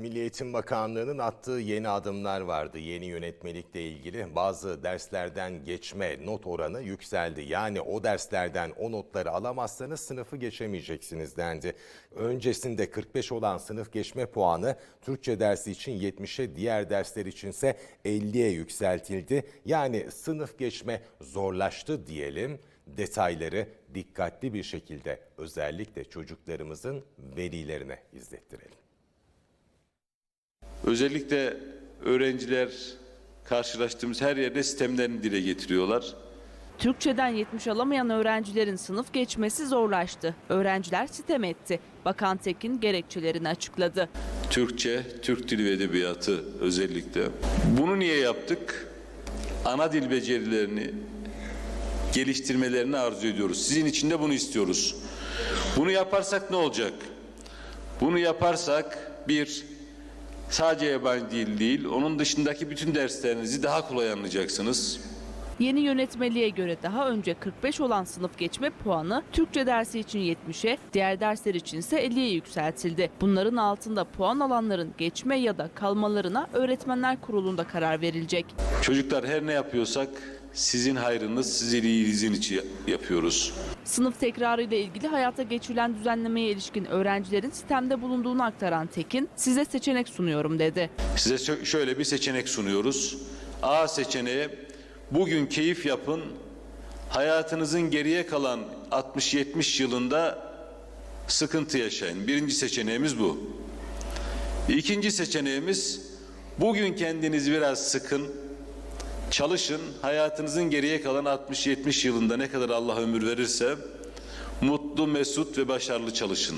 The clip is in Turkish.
Milli Eğitim Bakanlığı'nın attığı yeni adımlar vardı. Yeni yönetmelikle ilgili bazı derslerden geçme not oranı yükseldi. Yani o derslerden o notları alamazsanız sınıfı geçemeyeceksiniz dendi. Öncesinde 45 olan sınıf geçme puanı Türkçe dersi için 70'e diğer dersler içinse 50'ye yükseltildi. Yani sınıf geçme zorlaştı diyelim. Detayları dikkatli bir şekilde özellikle çocuklarımızın velilerine izlettirelim. Özellikle öğrenciler karşılaştığımız her yerde sistemlerini dile getiriyorlar. Türkçeden 70 alamayan öğrencilerin sınıf geçmesi zorlaştı. Öğrenciler sitem etti. Bakan Tekin gerekçelerini açıkladı. Türkçe, Türk Dili ve Edebiyatı özellikle. Bunu niye yaptık? Ana dil becerilerini geliştirmelerini arzu ediyoruz. Sizin için de bunu istiyoruz. Bunu yaparsak ne olacak? Bunu yaparsak bir, sadece yabancı dil değil, onun dışındaki bütün derslerinizi daha kolay anlayacaksınız. Yeni yönetmeliğe göre daha önce 45 olan sınıf geçme puanı Türkçe dersi için 70'e, diğer dersler için ise 50'ye yükseltildi. Bunların altında puan alanların geçme ya da kalmalarına öğretmenler kurulunda karar verilecek. Çocuklar her ne yapıyorsak sizin hayrınız, sizin iyiliğinizin için yapıyoruz. Sınıf tekrarı ile ilgili hayata geçirilen düzenlemeye ilişkin öğrencilerin sistemde bulunduğunu aktaran Tekin, size seçenek sunuyorum dedi. Size şö- şöyle bir seçenek sunuyoruz. A seçeneği bugün keyif yapın. Hayatınızın geriye kalan 60-70 yılında sıkıntı yaşayın. Birinci seçeneğimiz bu. İkinci seçeneğimiz bugün kendinizi biraz sıkın. Çalışın. Hayatınızın geriye kalan 60-70 yılında ne kadar Allah ömür verirse mutlu, mesut ve başarılı çalışın.